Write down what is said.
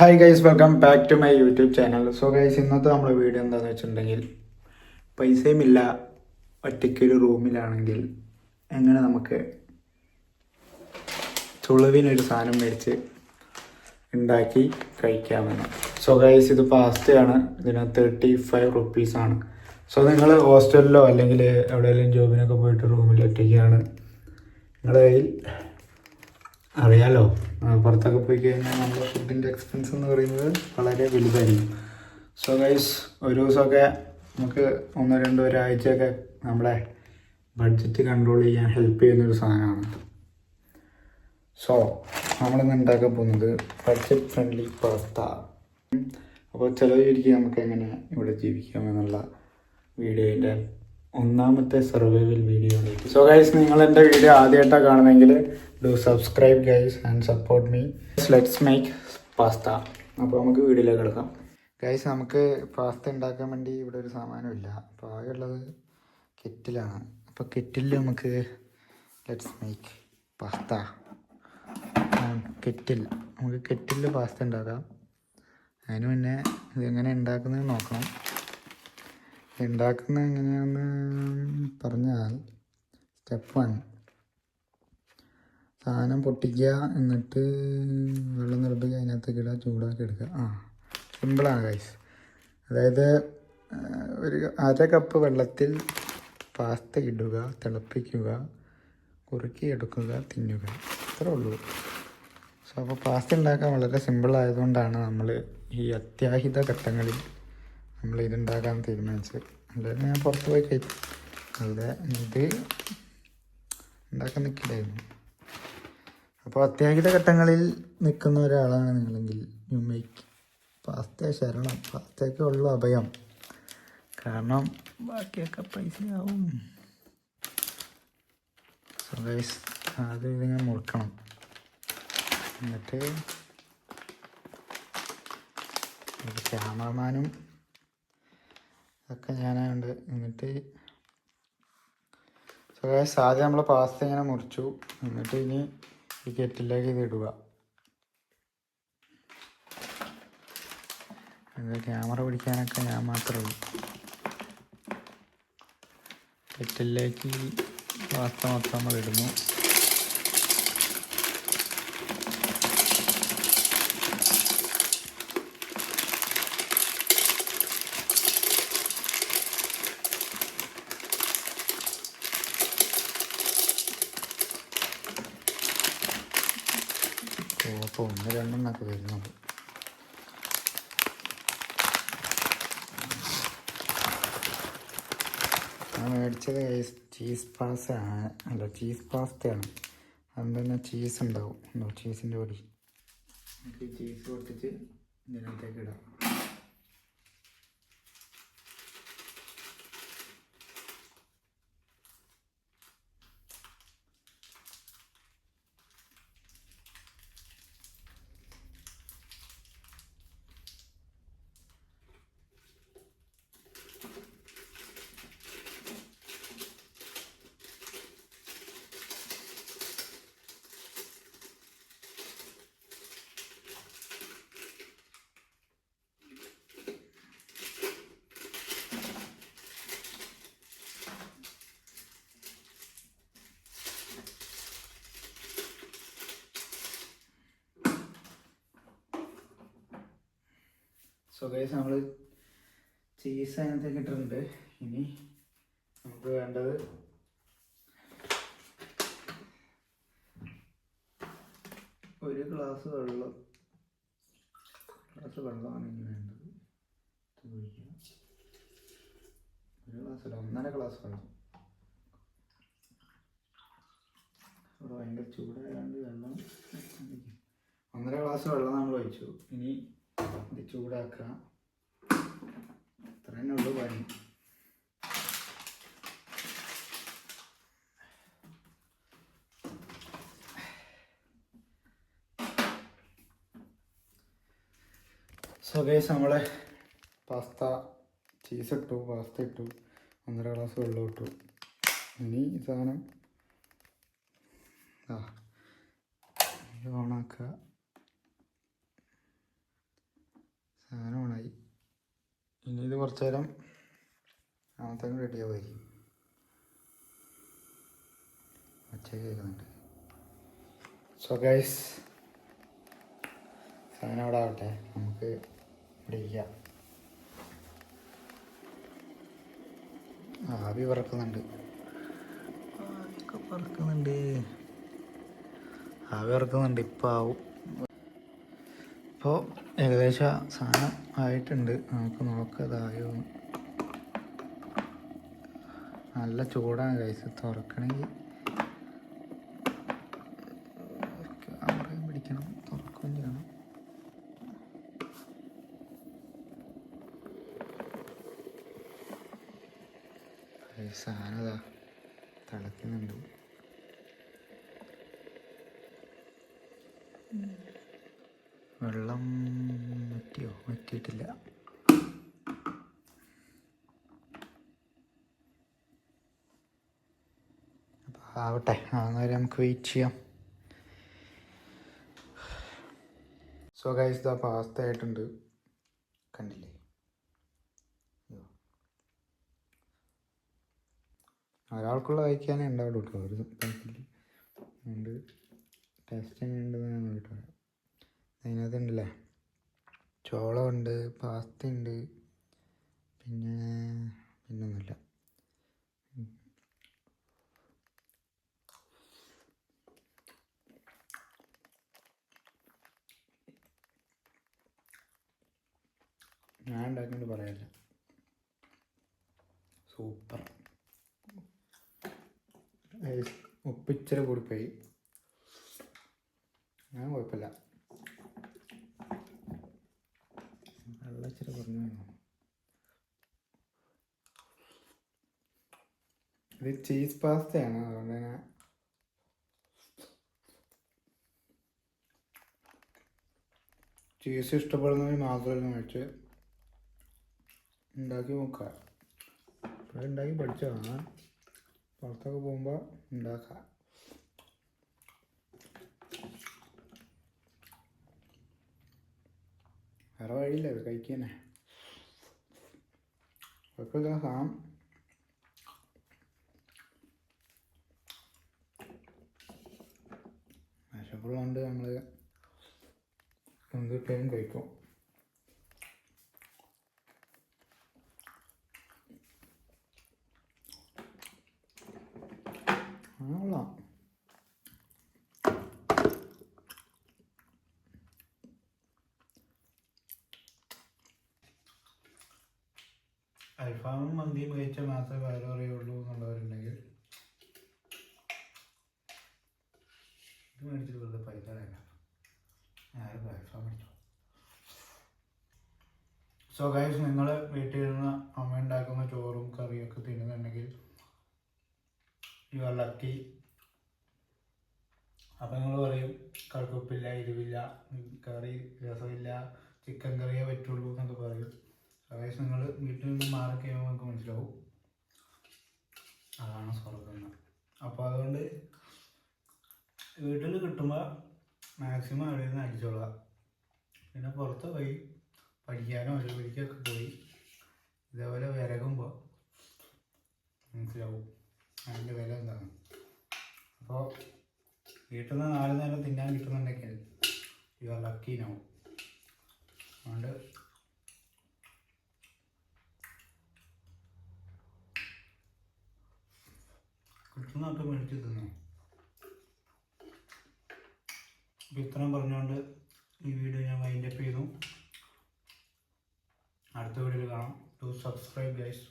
Hi guys welcome back to my YouTube channel so guys ഇന്നത്തെ നമ്മുടെ video എന്താണെന്ന് വെച്ചിട്ടുണ്ടെങ്കിൽ പൈസയുമില്ല. ഒറ്റയ്ക്കൊരു റൂമിലാണെങ്കിൽ എങ്ങനെ നമുക്ക് ചുളുവിനൊരു സാധനം മേടിച്ച് ഉണ്ടാക്കി കഴിക്കാമെന്ന്. സോ ഗൈസ് ഇത് പാസ്റ്റയാണ് ഇതിന് തേർട്ടി ഫൈവ് റുപ്പീസാണ് സോ നിങ്ങൾ ഹോസ്റ്റലിലോ അല്ലെങ്കിൽ എവിടെയെങ്കിലും ജോബിനൊക്കെ പോയിട്ട് റൂമിൽ ഒറ്റയ്ക്കാണ്. നിങ്ങളുടെ കയ്യിൽ അറിയാലോ. പുറത്തൊക്കെ പോയി കഴിഞ്ഞാൽ നമ്മുടെ ഫുഡിന്റെ എക്സ്പെൻസ് എന്ന് പറയുന്നത് വളരെ വലുതായിരിക്കും. സോ ഗൈസ് ഒരു ദിവസമൊക്കെ നമുക്ക് ഒന്നോ രണ്ടോ ഒരാഴ്ചയൊക്കെ നമ്മുടെ ബഡ്ജറ്റ് കൺട്രോൾ ചെയ്യാൻ ഹെൽപ്പ് ചെയ്യുന്നൊരു സാധനമാണ് സോ നമ്മളിന്ന് ഉണ്ടാക്കാൻ പോകുന്നത് ബഡ്ജറ്റ് ഫ്രണ്ട്ലി പാസ്ത അപ്പോൾ ചിലവരിക്കും നമുക്ക് എങ്ങനെ ഇവിടെ ജീവിക്കാം എന്നുള്ള വീഡിയോന്റെ ഒന്നാമത്തെ സർവൈവൽ വീഡിയോ സോ ഗൈസ് നിങ്ങൾ എന്റെ വീഡിയോ ആദ്യമായിട്ടാണ് കാണുന്നതെങ്കിൽ do subscribe guys and support me let's make pasta അപ്പോൾ നമുക്ക് വീഡിയോയിലേക്ക് കിടക്കാം. ഗൈസ് നമുക്ക് പാസ്ത ഉണ്ടാക്കാൻ വേണ്ടി ഇവിടെ ഒരു സാമാനമില്ല അപ്പോൾ ആകെയുള്ളത് കെറ്റിലാണ് അപ്പോൾ കെറ്റിൽ നമുക്ക് ലെറ്റ്സ് മേക്ക് പാസ്ത കെറ്റിൽ നമുക്ക് കെറ്റിൽ പാസ്ത ഉണ്ടാക്കാം. അതിന് മുന്നേ ഇതെങ്ങനെ ഉണ്ടാക്കുന്നത് നോക്കണം. ഉണ്ടാക്കുന്നത് എങ്ങനെയാണെന്ന് പറഞ്ഞാൽ സ്റ്റെപ്പ് വൺ സാധനം പൊട്ടിക്കുക എന്നിട്ട് വെള്ളം നിറപ്പിക്കുക അതിനകത്തേക്ക് ഇടുക ചൂടാക്കി എടുക്കുക. ആ സിമ്പിളാണ് ഗൈസ് അതായത് ഒരു അര കപ്പ് വെള്ളത്തിൽ പാസ്ത ഇടുക തിളപ്പിക്കുക കുറുക്കി എടുക്കുക തിന്നുക. അത്രേ ഉള്ളൂ. സോ അപ്പോൾ പാസ്ത ഉണ്ടാക്കാൻ വളരെ സിമ്പിൾ ആയതുകൊണ്ടാണ് നമ്മൾ ഈ അത്യാഹിത ഘട്ടങ്ങളിൽ നമ്മൾ ഇതുണ്ടാക്കാൻ തീരുമാനിച്ചത്. അല്ലാതെ ഞാൻ പുറത്ത് പോയി കഴിക്കും അവിടെ ഇത് ഉണ്ടാക്കാൻ നിൽക്കില്ലായിരുന്നു അപ്പോൾ അത്യാഹിത ഘട്ടങ്ങളിൽ നിൽക്കുന്ന ഒരാളാണ് നിങ്ങളെങ്കിൽ യു മേക്ക് പാസ്ത ശരണം. പാസ്തയ്ക്ക് ഉള്ള അഭയം. കാരണം ബാക്കിയൊക്കെ പൈസയാവും. സോ അത് ഇതിങ്ങനെ മുറുക്കണം. എന്നിട്ട് ക്യാമറമാനും ഒക്കെ ഞാനായുണ്ട് എന്നിട്ട് സുഖേഷ് ആദ്യം നമ്മൾ പാസ്ത ഇങ്ങനെ മുറിച്ചു. എന്നിട്ട് ഇനി ഈ കെറ്റിലേക്ക് ഇത് ഇടുക. ഇത് ക്യാമറ പിടിക്കാനൊക്കെ ഞാൻ മാത്രമേ ഉള്ളൂ. കെറ്റിലേക്ക് പാസ്ത മൊത്തം നമ്മൾ ഇടുന്നു. അപ്പോൾ ഒന്ന് രണ്ടെണ്ണമൊക്കെ വരുന്നത് ഞാൻ മേടിച്ചത് ചീസ് പാസ്ത അല്ല ചീസ് പാസ്തയാണ് അതുകൊണ്ട് തന്നെ ചീസ് ഉണ്ടാവും. ഉണ്ടോ ചീസിന്റെ പൊടി. നമുക്ക് ചീസ് പൊട്ടിച്ച് ഇതിനകത്തേക്ക് ഇടാം. സോ ഗൈസ് നമ്മൾ ചീസ് അതിനകത്തേക്ക് ഇട്ടിട്ടുണ്ട്. ഇനി നമുക്ക് വേണ്ടത് ഒരു ഗ്ലാസ് വെള്ളം ഗ്ലാസ് വെള്ളമാണ് ഇനി വേണ്ടത്. ഒഴിക്കുക ഒരു ഗ്ലാസ് അല്ല ഒന്നര ഗ്ലാസ് വെള്ളം. ഇവിടെ ഭയങ്കര ചൂടായതുകൊണ്ട് വെള്ളം ഒന്നര ഗ്ലാസ് വെള്ളം നമ്മൾ ഒഴിച്ചു. ഇനി ഇത് ചൂടാക്കുക. അത്ര തന്നെ ഉള്ളു പണി. സോ നമ്മളെ പാസ്ത ചീസ് ഇട്ടു പാസ്ത ഇട്ടു ഒന്നര ഗ്ലാസ് വെള്ളം ഇട്ടു. ഇനി സാധനം ആ ഓണാക്കുക കുറച്ച് നേരം ആമത്തേക്കും റെഡിയാവുമായിരിക്കും ഒച്ച കേൾക്കുന്നുണ്ട്. സോ ഗൈസ് സാധനം അവിടെ ആവട്ടെ. നമുക്ക് ഇവിടെ ആവി പറക്കുന്നുണ്ട്. ആവിയൊക്കെ പറക്കുന്നുണ്ട്. ആവി പറക്കുന്നുണ്ട്. ഇപ്പം ആവും ഇപ്പോൾ ഏകദേശം സാധനം ആയിട്ടുണ്ട്. നമുക്ക് നോക്കാം ഇതായോ നല്ല ചൂടാണ് കഴിച്ച് തുറക്കണമെങ്കിൽ ക്യാമറയും പിടിക്കണം. തുറക്കുകയും ചെയ്യണം. ഗൈസ്, തിളക്കുന്നുണ്ട്. വെള്ളം വറ്റിയോ? വറ്റിയിട്ടില്ല. അപ്പോൾ ആവട്ടെ അന്നേരം നമുക്ക് വെയിറ്റ് ചെയ്യാം. സോ ഗൈസ് ദാ പാസ്ത ആയിട്ടുണ്ട്. കണ്ടില്ലേ. ഒരാൾക്കുള്ള കഴിക്കാനേ ഉണ്ടാവുള്ളൂ കേട്ടോ. ഒരു പാക്കറ്റിൽ ഉണ്ട് ടേസ്റ്റ് എങ്ങനെയുണ്ടെന്ന് ഞാൻ നോക്കിയിട്ട് പറയാം അതിനകത്ത് ഉണ്ടല്ലേ ചോളമുണ്ട് പാസ്ത ഉണ്ട് പിന്നെ പിന്നൊന്നുമില്ല. ഞാൻ ഉണ്ടാക്കിയിട്ട് പറയാനില്ല. സൂപ്പർ. ഉപ്പിച്ചിരി കൂടിപ്പോയി ഞാൻ കുഴപ്പമില്ല. വെള്ളം ഇച്ചിരി ഇത് ചീസ് പാസ്തയാണ് അതുകൊണ്ട് തന്നെ ചീസ് ഇഷ്ടപ്പെടുന്നവർ മാത്രം മേടിച്ച് ഉണ്ടാക്കി നോക്കാം ഇപ്പോൾ ഉണ്ടാക്കി പഠിച്ചതാണ്. പുറത്തൊക്കെ പോകുമ്പോൾ ഉണ്ടാക്കാം. വേറെ വഴിയില്ല ഇത് കഴിക്കാനേ കുഴപ്പമില്ല സാം വിശപ്പുള്ളതുകൊണ്ട് നമ്മൾ എന്ത് കിട്ടിയാലും കഴിക്കും കൊള്ളാം. അൽഫാമും മന്തിയും കഴിച്ച മാത്രമേ കാര്യം അറിയുള്ളൂ എന്നുള്ളവരുണ്ടെങ്കിൽ ഇത് മേടിച്ചിട്ട് വെറുതെ പൈസ ആരും അൽഫാം മേടിച്ചു? സോ ഗൈസ് നിങ്ങൾ വീട്ടിൽ നിന്ന് അമ്മ ഉണ്ടാക്കുന്ന ചോറും കറിയൊക്കെ തിന്നുന്നുണ്ടെങ്കിൽ യു ആർ ലക്കി അപ്പം നിങ്ങൾ പറയും കറുപ്പില്ല എരിവില്ല കറി രസമില്ല ചിക്കൻ കറിയേ പറ്റുള്ളൂ എന്നൊക്കെ പറയും. ഗൈസ് നിങ്ങൾ വീട്ടിൽ നിന്ന് മാറി കഴിയുമ്പോൾ നമുക്ക് മനസ്സിലാവും. അതാണ് സ്വർഗം അപ്പോൾ അതുകൊണ്ട് വീട്ടിൽ കിട്ടുമ്പോൾ മാക്സിമം അവിടെ നിന്ന് അടിച്ചോളുക. പിന്നെ പുറത്ത് പോയി പഠിക്കാനോ ഒരു വഴിക്കൊക്കെ പോയി ഇതേപോലെ വിരകുമ്പോൾ മനസ്സിലാവും അതിന്റെ വില എന്താണ്. അപ്പോൾ വീട്ടിൽ നിന്ന് നാല് നേരം തിന്നാൻ കിട്ടുന്നുണ്ടെങ്കിൽ യു ആർ ലക്കി അതുകൊണ്ട് കിട്ടുന്നതൊക്കെ മേടിച്ച് തിന്നു. അപ്പോൾ ഇത്രയും പറഞ്ഞുകൊണ്ട് ഈ വീഡിയോ ഞാൻ വൈൻഡപ്പ് ചെയ്തു. അടുത്ത വീഡിയോയിൽ കാണാം. To subscribe guys